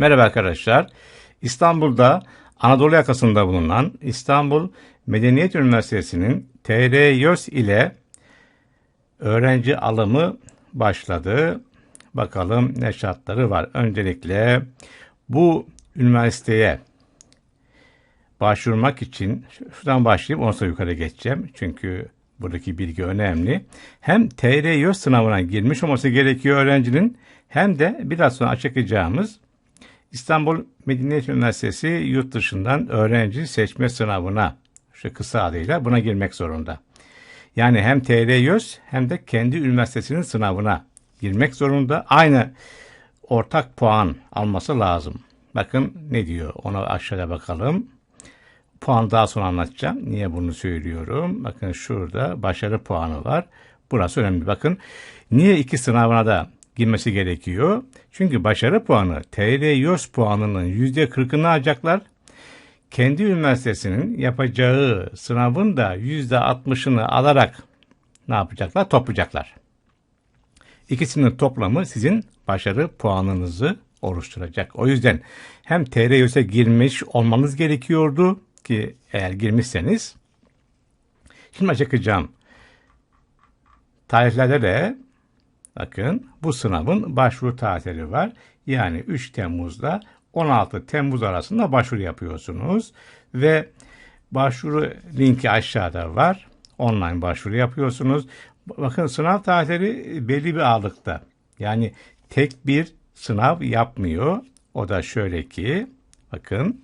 Merhaba arkadaşlar. İstanbul'da Anadolu yakasında bulunan İstanbul Medeniyet Üniversitesi'nin TR YÖS ile öğrenci alımı başladı. Bakalım ne şartları var. Öncelikle bu üniversiteye başvurmak için şuradan başlayıp ondan sonra yukarı geçeceğim. Çünkü buradaki bilgi önemli. Hem TR YÖS sınavına girmiş olması gerekiyor öğrencinin hem de biraz sonra açıklayacağımız İstanbul Medeniyet Üniversitesi yurt dışından öğrenci seçme sınavına şu kısa adıyla buna girmek zorunda. Yani hem TR YÖS hem de kendi üniversitesinin sınavına girmek zorunda. Aynı ortak puan alması lazım. Bakın ne diyor ona aşağıda bakalım. Puan daha sonra anlatacağım. Niye bunu söylüyorum? Bakın şurada başarı puanı var. Burası önemli. Bakın niye iki sınavına da girmesi gerekiyor? Çünkü başarı puanı TR YÖS puanının %40'ını alacaklar. Kendi üniversitesinin yapacağı sınavın da %60'ını alarak ne yapacaklar? Toplayacaklar. İkisinin toplamı sizin başarı puanınızı oluşturacak. O yüzden hem TR YÖS'e girmiş olmanız gerekiyordu ki eğer girmişseniz şimdi açıklayacağım. Tarihlerde de bakın bu sınavın başvuru tarihleri var. Yani 3 Temmuz'da 16 Temmuz arasında başvuru yapıyorsunuz ve başvuru linki aşağıda var. Online başvuru yapıyorsunuz. Bakın sınav tarihleri belli bir ağırlıkta. Yani tek bir sınav yapmıyor. O da şöyle ki bakın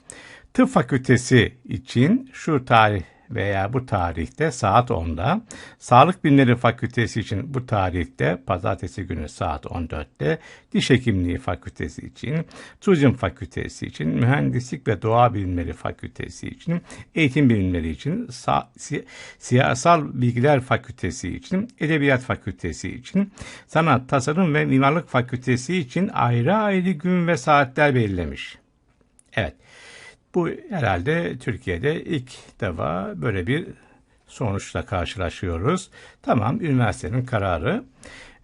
tıp fakültesi için şu tarih veya bu tarihte saat 10'da, Sağlık Bilimleri Fakültesi için bu tarihte pazartesi günü saat 14'te, Diş Hekimliği Fakültesi için, Turizm Fakültesi için, Mühendislik ve Doğa Bilimleri Fakültesi için, Eğitim Bilimleri için, si Siyasal Bilgiler Fakültesi için, Edebiyat Fakültesi için, Sanat, Tasarım ve Mimarlık Fakültesi için ayrı ayrı gün ve saatler belirlemiş. Evet. Bu herhalde Türkiye'de ilk defa böyle bir sonuçla karşılaşıyoruz. Tamam üniversitenin kararı.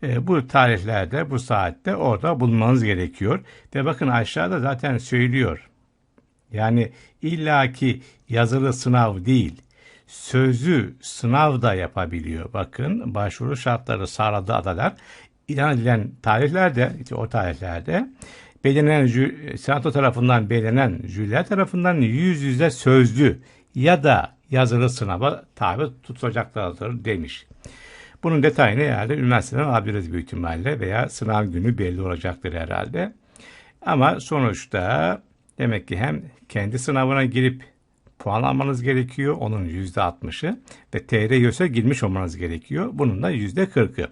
E, bu tarihlerde, bu saatte orada bulunmanız gerekiyor. Ve bakın aşağıda zaten söylüyor. Yani illaki yazılı sınav değil, sözlü sınav da yapabiliyor. Bakın başvuru şartları sağladığı adalar ilan edilen tarihlerde, işte o tarihlerde belirlenen senato tarafından belirlenen jüriler tarafından yüz yüze sözlü ya da yazılı sınava tabi tutulacaklardır demiş. Bunun detayını herhalde üniversiteden alabiliriz büyük ihtimalle veya sınav günü belli olacaktır herhalde. Ama sonuçta demek ki hem kendi sınavına girip puan almanız gerekiyor. Onun %60'ı ve TR YÖS'e girmiş olmanız gerekiyor. Bunun da %40'ı.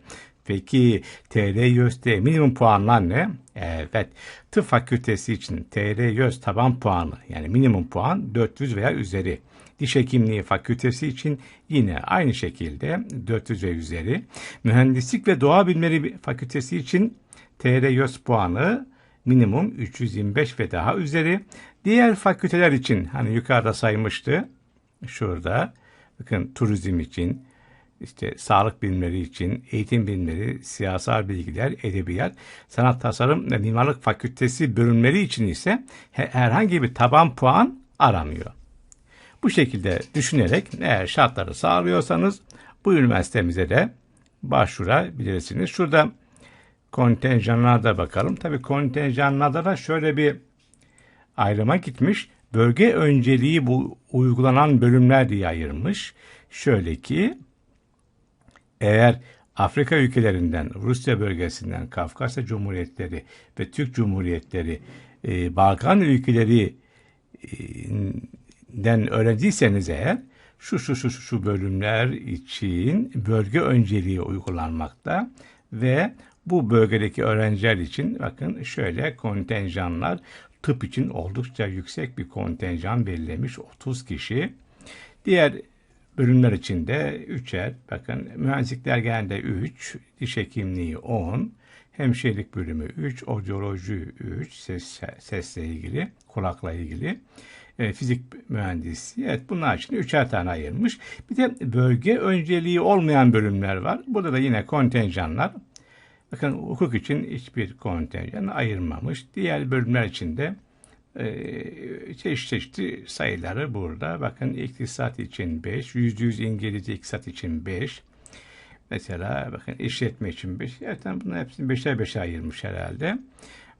Peki TR YÖS'te minimum puanlar ne? Evet. Tıp fakültesi için TR YÖS taban puanı yani minimum puan 400 veya üzeri. Diş hekimliği fakültesi için yine aynı şekilde 400 ve üzeri. Mühendislik ve doğa bilimleri fakültesi için TR YÖS puanı minimum 325 ve daha üzeri. Diğer fakülteler için hani yukarıda saymıştı. Şurada bakın turizm için, işte sağlık bilimleri için, eğitim bilimleri, siyasal bilgiler, edebiyat, sanat tasarım ve mimarlık fakültesi bölümleri için ise herhangi bir taban puan aramıyor. Bu şekilde düşünerek eğer şartları sağlıyorsanız bu üniversitemize de başvurabilirsiniz. Şurada kontenjanlarda bakalım. Tabi kontenjanlarda da şöyle bir ayrıma gitmiş. Bölge önceliği bu uygulanan bölümler diye ayırmış. Şöyle ki eğer Afrika ülkelerinden, Rusya bölgesinden, Kafkasya Cumhuriyetleri ve Türk Cumhuriyetleri, e, Balkan ülkelerinden öğrenciyseniz eğer, şu şu şu şu bölümler için bölge önceliği uygulanmakta ve bu bölgedeki öğrenciler için bakın şöyle kontenjanlar tıp için oldukça yüksek bir kontenjan belirlemiş 30 kişi. Diğer bölümler içinde üçer, bakın mühendislikler genelde 3, diş hekimliği 10, hemşirelik bölümü 3, odyoloji 3, ses, sesle ilgili, kulakla ilgili, e, fizik mühendisi, evet bunlar için üçer tane ayırmış. Bir de bölge önceliği olmayan bölümler var. Burada da yine kontenjanlar Bakın hukuk için hiçbir kontenjan ayırmamış. Diğer bölümler için de e, çeşit çeşitli sayıları burada. Bakın iktisat için 5, yüzde yüz İngilizce iktisat için 5. Mesela bakın işletme için 5. Zaten bunların hepsini beşer beşer ayırmış herhalde.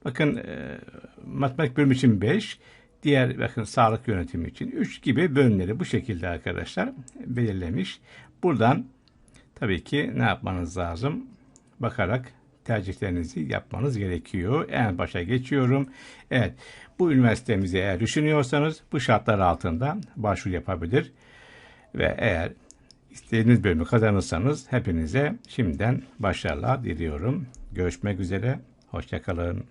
Bakın e, matematik bölümü için 5. Diğer bakın sağlık yönetimi için 3 gibi bölümleri bu şekilde arkadaşlar belirlemiş. Buradan tabii ki ne yapmanız lazım? Bakarak tercihlerinizi yapmanız gerekiyor. En başa geçiyorum. Evet, bu üniversitemizi eğer düşünüyorsanız bu şartlar altında başvuru yapabilir. Ve eğer istediğiniz bölümü kazanırsanız hepinize şimdiden başarılar diliyorum. Görüşmek üzere, hoşçakalın.